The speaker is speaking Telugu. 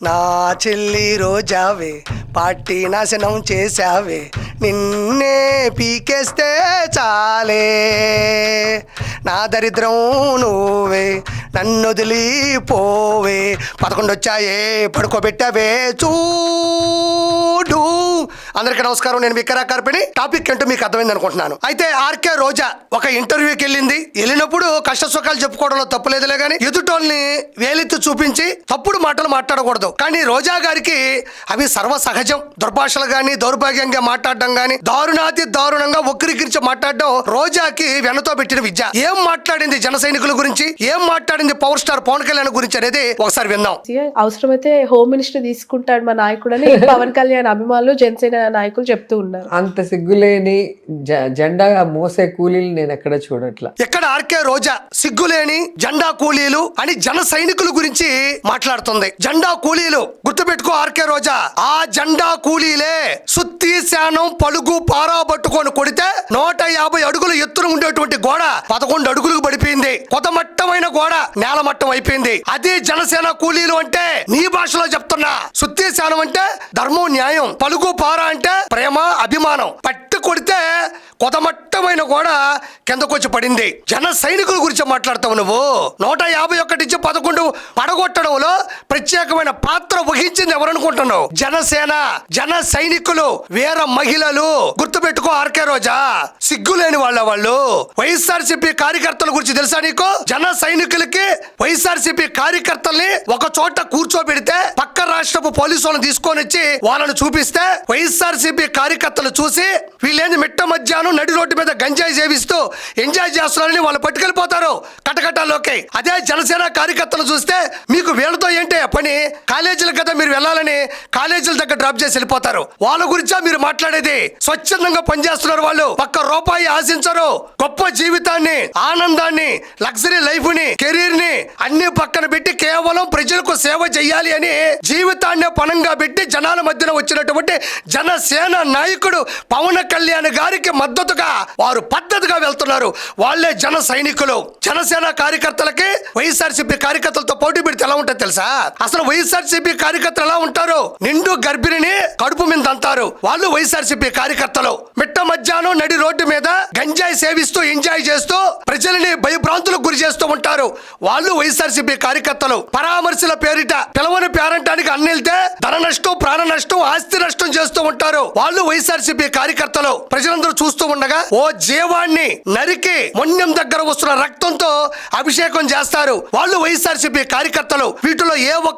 నా చెల్లి రోజావే పార్టీ నాశనం చేశావే నిన్నే పీకేస్తే చాలే. నా దరిద్రం నువ్వే నన్ను వదిలిపోవే పదకొండు వచ్చాయే పడుకోబెట్టావే చూ అందరికీ నమస్కారం. నేను విక్రా కార్పిణి. టాపిక్ అంటూ మీకు అర్థమైంది అనుకుంటున్నాను. అయితే ఆర్కే రోజా ఒక ఇంటర్వ్యూకి వెళ్ళింది. వెళ్ళినప్పుడు కష్ట సుఖాలు చెప్పుకోవడంలో తప్పులేదులే కానీ ఎదుటోల్ని వేలెత్తి చూపించి తప్పుడు మాటలు మాట్లాడకూడదు. కానీ రోజా గారికి అవి సర్వ సహజం దుర్భాషలు గాని దౌర్భాగ్యంగా మాట్లాడడం గాని దారుణాతి దారుణంగా వక్రీకరించి మాట్లాడడం రోజాకి వెనతో పెట్టిన విద్య. ఏం మాట్లాడింది జన సైనికుల గురించి? ఏం మాట్లాడింది పవర్ స్టార్ పవన్ కళ్యాణ్ గురించి అనేది ఒకసారి విందాం. అవసరమైతే హోమ్ మినిస్టర్ తీసుకుంటాడు మా నాయకుడని. పవన్ కళ్యాణ్ అభిమానులు జనసేన నాయకులు చెప్తూ ఉన్నారు. అంత సిగ్గులేని జ- జెండా మోసే కూలీలు నేను ఎక్కడ చూడట్లా. ఇక్కడ ఆర్కే రోజా సిగ్గులేని జెండా కూలీలు అని జన సైనికుల గురించి మాట్లాడుతుంది. జెండా కూలీలు గుర్తుపెట్టుకో ఆర్కే రోజా ఆ జెండా కూలీలే సుత్తి శానం పలుగు పారా పట్టుకొని కొడితే నూట యాభై అడుగులు ఎత్తున ఉండేటువంటి గోడ పదకొండు అడుగులకు పడిపోయింది. కొతమట్టమైన గోడ నేలమట్టం అయిపోయింది. అదే జనసేన కూలీలు అంటే నీ భాషలో చెప్తున్నా. సుత్తి శానం అంటే ధర్మం న్యాయం పలుగు పారా ప్రేమ అభిమానం పట్టి కొడితే కొతమట్టమైన కూడా కిందకొచ్చి పడింది. జన సైనికుల గురించి మాట్లాడతావు నువ్వు. నూట యాభై ఒకటి నుంచి పదకొండు పడగొట్టడంలో ప్రత్యేకమైన పాత్ర వహించింది ఎవరనుకుంటున్నావు? జనసేన జన సైనికులు వీర మహిళలు గుర్తుపెట్టుకు ఆర్కే రోజా? సిగ్గులేని వాళ్ళ వాళ్ళు. వైఎస్ఆర్సీపీ కార్యకర్తల గురించి తెలుసా నీకు? జన సైనికులకి వైఎస్ఆర్సీపీ కార్యకర్తల్ని ఒక చోట కూర్చోబెడితే పక్క రాష్ట్రపు పోలీసు వాళ్ళని తీసుకొని వచ్చి వాళ్ళని చూపిస్తే వైఎస్ఆర్సీపీ కార్యకర్తలు చూసి వీళ్ళేంది మిట్ట మధ్యాహ్నం నడి రోడ్డు మీద గంజాయి సేవిస్తూ ఎంజాయ్ చేస్తున్నారని వాళ్ళు పట్టుకెళ్ళిపోతారు కటకటాల్లోకి. అదే జనసేన కార్యకర్తలు చూస్తే మీకు వీళ్ళతో ఏంటి పని? కాలేజీల కదా మీరు వెళ్ళాలని కాలేజీల దగ్గర డ్రాప్ చేసి వెళ్ళిపోతారు. వాళ్ళ గురించా మీరు మాట్లాడేది? స్వచ్ఛందంగా పనిచేస్తున్నారు వాళ్ళు. ఒక్క రూపాయి ఆశించరు. గొప్ప జీవితాన్ని ఆనందాన్ని లగ్జరీ లైఫ్ని కెరీర్ని అన్ని పక్కన పెట్టి కేవలం ప్రజలకు సేవ చేయాలి అని జీవితాన్ని పణంగా పెట్టి జనాల మధ్యన వచ్చినటువంటి జనసేన నాయకుడు పవన్ కళ్యాణ్ గారికి మద్దతుగా వారు పద్ధతిగా వెళ్తున్నారు. వాళ్ళే జన సైనికులు. జనసేన కార్యకర్తలకి వైఎస్ఆర్సీపీ కార్యకర్తలతో పోటీ పెడితే ఎలా ఉంటుంది తెలుసా? అసలు వైఎస్ఆర్సీపీ కార్యకర్తలు ఎలా ఉంటారు? నిండు గర్భిణిని కడుపు మీద ఉన్నారు వాళ్ళు వైఎస్ఆర్సీపీ కార్యకర్తలు. మిట్ట మధ్యాహ్నం నడి రోడ్డు మీద గంజాయి సేవిస్తూ ఎంజాయ్ చేస్తూ ప్రజల్ని భయభ్రాంతులకు గురి చేస్తూ ఉంటారు. వాళ్ళు వైఎస్ఆర్సీపీ కార్యకర్తలు. పరామర్శల పేరిట పిలవని పేరంటానికి అన్నెళ్తే ధన నష్టం ప్రాణ నష్టం ఆస్తి నష్టం చేస్తూ ఉంటారు. వాళ్ళు వైఎస్ఆర్సీపీ కార్యకర్తలు. ప్రజలందరూ చూస్తూ ఉండగా ఓ జీవాన్ని నరికి మొన్యం దగ్గర వస్తున్న రక్తంతో అభిషేకం చేస్తారు. వాళ్ళు వైఎస్ఆర్సీపీ కార్యకర్తలు. వీటిలో ఏ ఒక్క